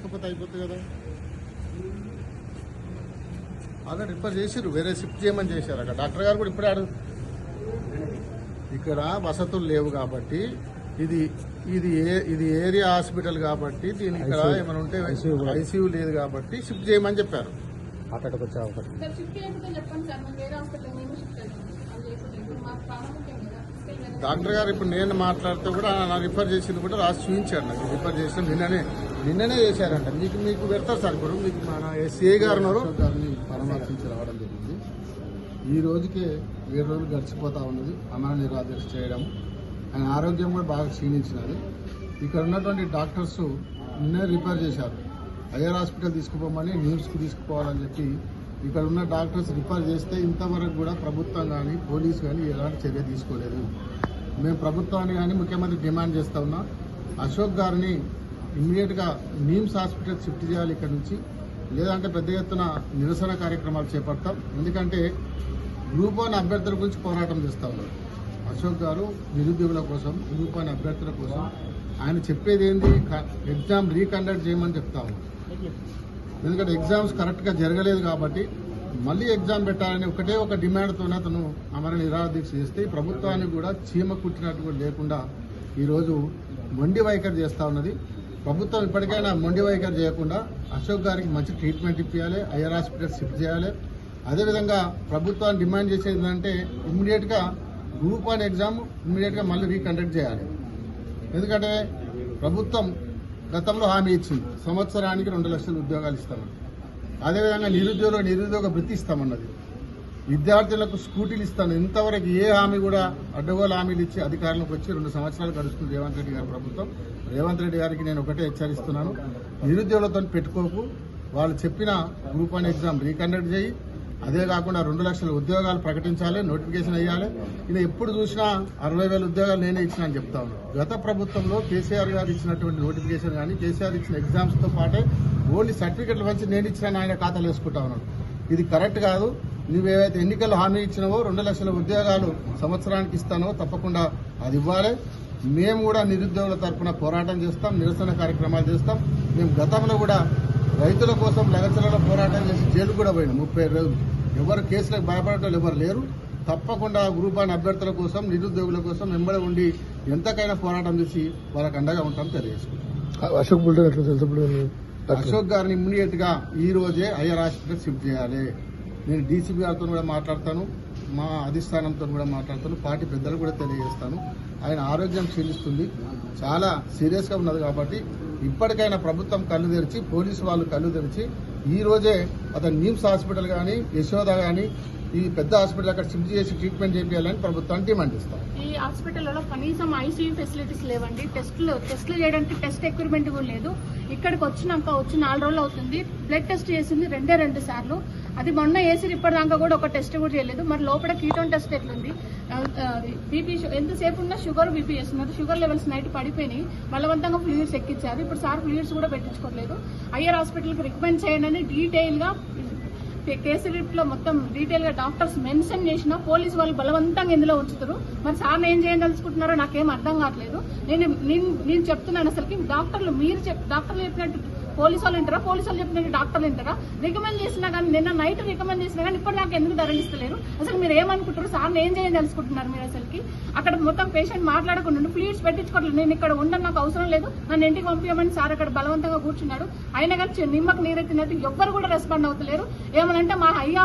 తీసుకుపోతే అయిపోతుంది కదా. ఆల్రెడీ రిఫర్ చేసిర్రు వేరే షిఫ్ట్ చేయమని చేశారు అక్కడ. డాక్టర్ గారు కూడా ఇప్పుడే అడుగు ఇక్కడ వసతులు లేవు కాబట్టి ఇది ఇది ఏ ఇది ఏరియా హాస్పిటల్ కాబట్టి దీని ఇక్కడ ఏమైనా ఉంటే ఐసీయూ లేదు కాబట్టి షిఫ్ట్ చేయమని చెప్పారు. అక్కడికి వచ్చే అవకాశం డాక్టర్ గారు ఇప్పుడు నేను మాట్లాడితే కూడా నా రిఫర్ చేసింది కూడా రాసి చూపించాడు నాకు. రిఫర్ చేసిన నిన్ననే నిన్ననే చేశారంట. మీకు మీకు పెడతారు సార్ ఇప్పుడు. మీకు మన ఎస్ఏ గారు గారిని పరామర్శించి రావడం జరిగింది. ఈ రోజుకే ఏడు రోజులు గడిచిపోతా ఉన్నది. అమర నిరాదీక్ష చేయడం. ఆయన ఆరోగ్యం కూడా బాగా క్షీణించినది. ఇక్కడ ఉన్నటువంటి డాక్టర్స్ నిన్నే రిపేర్ చేశారు. ఐఆర్ హాస్పిటల్ తీసుకుపోమని నిమ్స్కి తీసుకుపోవాలని చెప్పి ఇక్కడ ఉన్న డాక్టర్స్ రిఫర్ చేస్తే ఇంతవరకు కూడా ప్రభుత్వం కానీ పోలీసు కానీ ఎలాంటి చర్య తీసుకోలేదు. మేము ప్రభుత్వాన్ని కానీ ముఖ్యమంత్రి డిమాండ్ చేస్తా ఉన్నాం. అశోక్ గారిని ఇమ్మీడియట్గా నీమ్స్ హాస్పిటల్ షిఫ్ట్ చేయాలి ఇక్కడ నుంచి. లేదంటే పెద్ద ఎత్తున నిరసన కార్యక్రమాలు చేపడతాం. ఎందుకంటే గ్రూప్ వన్ అభ్యర్థుల గురించి పోరాటం చేస్తా ఉన్నారు. అశోక్ గారు నిరుద్యోగుల కోసం గ్రూప్ వన్ అభ్యర్థుల కోసం ఆయన చెప్పేది ఏంది? ఎగ్జామ్ రీకండక్ట్ చేయమని చెప్తా ఉన్నారు. ఎందుకంటే ఎగ్జామ్స్ కరెక్ట్గా జరగలేదు కాబట్టి మళ్ళీ ఎగ్జామ్ పెట్టాలని ఒకటే ఒక డిమాండ్తోనే అతను అమర నిరాదీక్ష చేస్తే ప్రభుత్వానికి కూడా చీమ కుట్టినట్టు కూడా లేకుండా ఈరోజు మొండి వైఖరి చేస్తూ ఉన్నది. ప్రభుత్వం ఇప్పటికైనా మొండి వైఖరి చేయకుండా అశోక్ గారికి మంచి ట్రీట్మెంట్ ఇప్పించాలి ఐఆర్ హాస్పిటల్ షిఫ్ట్ చేయాలి. అదేవిధంగా ప్రభుత్వాన్ని డిమాండ్ చేసేది ఏంటంటే ఇమ్మీడియట్గా గ్రూప్ వన్ ఎగ్జామ్ ఇమ్మీడియట్గా మళ్ళీ రీకండక్ట్ చేయాలి. ఎందుకంటే ప్రభుత్వం గతంలో హామీ ఇచ్చింది. సంవత్సరానికి రెండు లక్షల ఉద్యోగాలు ఇస్తామని. అదేవిధంగా నిరుద్యోగ నిరుద్యోగ వృత్తి ఇస్తామన్నది. విద్యార్థులకు స్కూటీలు ఇస్తాను. ఇంతవరకు ఏ హామీ కూడా అడ్డగోలు హామీలు ఇచ్చి అధికారంలోకి వచ్చి రెండు సంవత్సరాలు గడుస్తుంది రేవంత్ రెడ్డి గారి ప్రభుత్వం. రేవంత్ రెడ్డి గారికి నేను ఒకటే హెచ్చరిస్తున్నాను. నిరుద్యోగులతో పెట్టుకోకు. వాళ్ళు చెప్పిన గ్రూప్ వన్ ఎగ్జామ్ రీకండక్ట్ చేయి. అదే కాకుండా రెండు లక్షల ఉద్యోగాలు ప్రకటించాలి నోటిఫికేషన్ వేయాలి. ఇది ఎప్పుడు చూసినా అరవై వేల ఉద్యోగాలు నేనే ఇచ్చిన అని చెప్తా ఉన్నాను గత ప్రభుత్వంలో కేసీఆర్ గారు ఇచ్చినటువంటి నోటిఫికేషన్ కానీ కేసీఆర్ ఇచ్చిన ఎగ్జామ్స్తో పాటే ఓన్లీ సర్టిఫికెట్లు పంచి నేను ఇచ్చిన ఆయన ఖాతాలు వేసుకుంటా ఉన్నాను ఇది కరెక్ట్ కాదు. నువ్వేవైతే ఎన్నికల్లో హామీ ఇచ్చినావో రెండు లక్షల ఉద్యోగాలు సంవత్సరానికి ఇస్తానో తప్పకుండా అది ఇవ్వాలి. మేము కూడా నిరుద్యోగుల తరఫున పోరాటం చేస్తాం నిరసన కార్యక్రమాలు చేస్తాం. మేము గతంలో కూడా రైతుల కోసం లగచలలో పోరాటం చేసి జైలు కూడా పోయినాం ముప్పై రోజులు. ఎవరు కేసులకు భయపడటం ఎవరు లేరు. తప్పకుండా గ్రూప్ వన్ అభ్యర్థుల కోసం నిరుద్యోగుల కోసం వెంబడి ఉండి ఎంతకైనా పోరాటం చేసి వాళ్ళకి అండగా ఉంటాం తెలియజేసుకుంటాం అశోక్ అశోక్ గారిని ఇమ్మీడియట్గా ఈ రోజే ఐఆర్ హాస్పిటల్ షిఫ్ట్ చేయాలి. నేను డీసీపీ గారితో కూడా మాట్లాడతాను. మా అధిష్టానంతో కూడా మాట్లాడతాను. పార్టీ పెద్దలు కూడా తెలియజేస్తాను. ఆయన ఆరోగ్యం క్షీణిస్తుంది. చాలా సీరియస్గా ఉన్నది కాబట్టి ఇప్పటికైనా ప్రభుత్వం కళ్ళు తెరిచి పోలీసు వాళ్ళు కళ్ళు తెరిచి ఈ రోజే అతను నిమ్స్ హాస్పిటల్ కానీ యశోద కానీ ఈ పెద్ద హాస్పిటల్ అక్కడ షిఫ్ట్ చేసి ట్రీట్మెంట్ చేయాలని ప్రభుత్వాన్ని డిమాండ్ ఇస్తాం ఈ హాస్పిటల్లో కనీసం ఐసీయూ ఫెసిలిటీస్ లేవండి. టెస్టులు టెస్టులు చేయడానికి టెస్ట్ ఎక్విప్మెంట్ కూడా లేదు. ఇక్కడికి వచ్చినాక వచ్చి నాలుగు రోజులు అవుతుంది. బ్లడ్ టెస్ట్ చేసింది రెండే రెండు సార్లు. అది మొన్న వేసి ఇప్పటిదాకా కూడా ఒక టెస్ట్ కూడా చేయలేదు. మరి లోపల కీటోన్ టెస్ట్ ఎట్లుంది? బీపీ ఎంతసేపు ఉన్నా షుగర్ బీపీ చేస్తున్నారు. షుగర్ లెవెల్స్ నైట్ పడిపోయినాయి. బలవంతంగా ఫ్లూయిడ్స్ ఎక్కించారు. ఇప్పుడు సార్ ఫ్లూయిడ్స్ కూడా పెట్టించుకోలేదు ఐఆర్ హాస్పిటల్కి రికమెండ్ చేయండి అని డీటెయిల్గా కేసీఆర్లో మొత్తం డీటెయిల్గా డాక్టర్స్ మెన్షన్ చేసిన పోలీసు వాళ్ళు బలవంతంగా ఇందులో ఉంచుతారు. మరి సార్ ఏం చేయదలుచుకుంటున్నారో నాకేం అర్థం కావట్లేదు. నేను నేను నేను చెప్తున్నాను అసలుకి. డాక్టర్లు మీరు చెప్ డాక్టర్లు చెప్పినట్టు పోలీసు వాళ్ళు వింటారా? పోలీసు వాళ్ళు చెప్పినట్టు డాక్టర్లు వింటారా? రికమెండ్ చేసినా కానీ నిన్న నైట్ రికమెండ్ చేసినా కానీ ఇప్పుడు నాకు ఎందుకు ధరలిస్తలేరు అసలు మీరు ఏమనుకుంటారు సార్ ఏం చేయదలుచుకుంటున్నారు మీరు అసలుకి? అక్కడ మొత్తం పేషెంట్ మాట్లాడకుండా ఫ్లూయిడ్స్ పెట్టించుకోవట్లేదు. నేను ఇక్కడ ఉండడం నాకు అవసరం లేదు. నన్ను ఇంటికి పంపించమని సార్ అక్కడ బలవంతంగా కూర్చున్నాడు. అయినా కానీ నిమ్మకు నీరెత్తినట్టు ఎవ్వరు కూడా రెస్పాండ్ అవుతలేరు. ఏమనంటే మా అయ్యా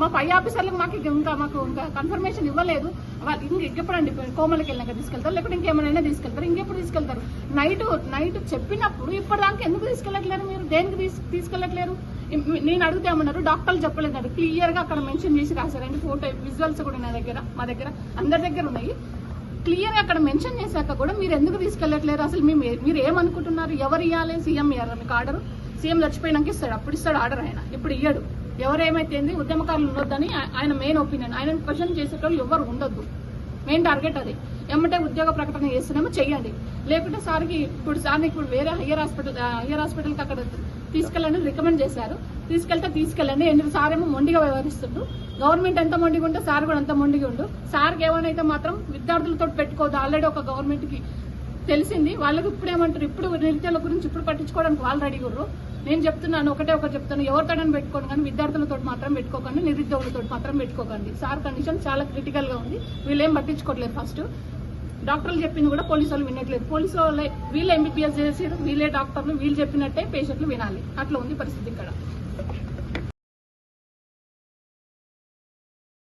మా పై ఆఫీసర్లకు మాకు ఇంకా మాకు ఇంకా కన్ఫర్మేషన్ ఇవ్వలేదు. వాళ్ళు ఇంక ఇంకెప్పుడండి కోమలకి వెళ్ళినాక తీసుకెళ్తారు? లేకపోతే ఇంకేమైనా తీసుకెళ్తారు? ఇంకెప్పుడు తీసుకెళ్తారు? నైట్ నైట్ చెప్పినప్పుడు ఇప్పటిదాకా ఎందుకు తీసుకెళ్ళట్లేరు మీరు? దేనికి తీసుకెళ్ళట్లేరు? నేను అడిగితే ఏమన్నారు? డాక్టర్లు చెప్పలేదు క్లియర్గా అక్కడ మెన్షన్ చేసి రాశారండి. ఫోటో విజువల్స్ కూడా నా దగ్గర మా దగ్గర అందరి దగ్గర ఉన్నాయి. క్లియర్గా అక్కడ మెన్షన్ చేశాక కూడా మీరు ఎందుకు తీసుకెళ్ళట్లేరు? అసలు మేము మీరు ఏమనుకుంటున్నారు? ఎవరు ఇవ్వాలి సీఎం ఇవ్వాలి మీకు ఆర్డర్ సీఎం చచ్చిపోయినాక ఇస్తాడు. అప్పుడు ఇస్తాడు ఆర్డర్ ఆయన. ఇప్పుడు ఇయ్యడు. ఎవరేమైతే ఏంది ఉద్యమకారులు ఉండొద్దని ఆయన మెయిన్ ఒపీనియన్ ఆయన క్వశ్చన్ చేసేటోళ్ళు ఎవరు ఉండొద్దు. మెయిన్ టార్గెట్ అది. ఏమంటే ఉద్యోగ ప్రకటన చేస్తున్నామో చెయ్యండి. లేకుంటే సార్కి ఇప్పుడు సార్ని ఇప్పుడు వేరే హయ్యర్ హాస్పిటల్ హయ్యర్ హాస్పిటల్కి అక్కడ తీసుకెళ్ళండి రికమెండ్ చేశారు. తీసుకెళ్తే తీసుకెళ్ళండి. ఎందుకు? సార్ ఏమో మొండిగా వ్యవహరిస్తుండ్రు గవర్నమెంట్ ఎంత మొండిగా ఉంటే సార్ కూడా అంత మొండిగా ఉండు. సార్కి ఏమైనా మాత్రం విద్యార్థులతో పెట్టుకోవద్దు. ఆల్రెడీ ఒక గవర్నమెంట్కి తెలిసింది. వాళ్ళకి ఇప్పుడు ఏమంటారు? ఇప్పుడు నిరుద్యోగుల గురించి ఇప్పుడు పట్టించుకోవడానికి వాళ్ళు రెడీ గుర్రు నేను చెప్తున్నాను ఒకటే ఒకటి చెప్తాను. ఎవరితోనని పెట్టుకోండి కానీ విద్యార్థులతో మాత్రం పెట్టుకోకండి నిరుద్యోగులతో మాత్రం పెట్టుకోకండి. సార్ కండిషన్ చాలా క్రిటికల్గా ఉంది. వీళ్ళేం పట్టించుకోవట్లేదు ఫస్ట్ డాక్టర్లు చెప్పింది కూడా పోలీసు వాళ్ళు వినట్లేదు. పోలీసు వాళ్ళే వీళ్ళు ఎంబీబీఎస్ చేసారు వీళ్ళే డాక్టర్లు వీళ్ళు చెప్పినట్టే పేషెంట్లు వినాలి. అట్లా ఉంది పరిస్థితి ఇక్కడ.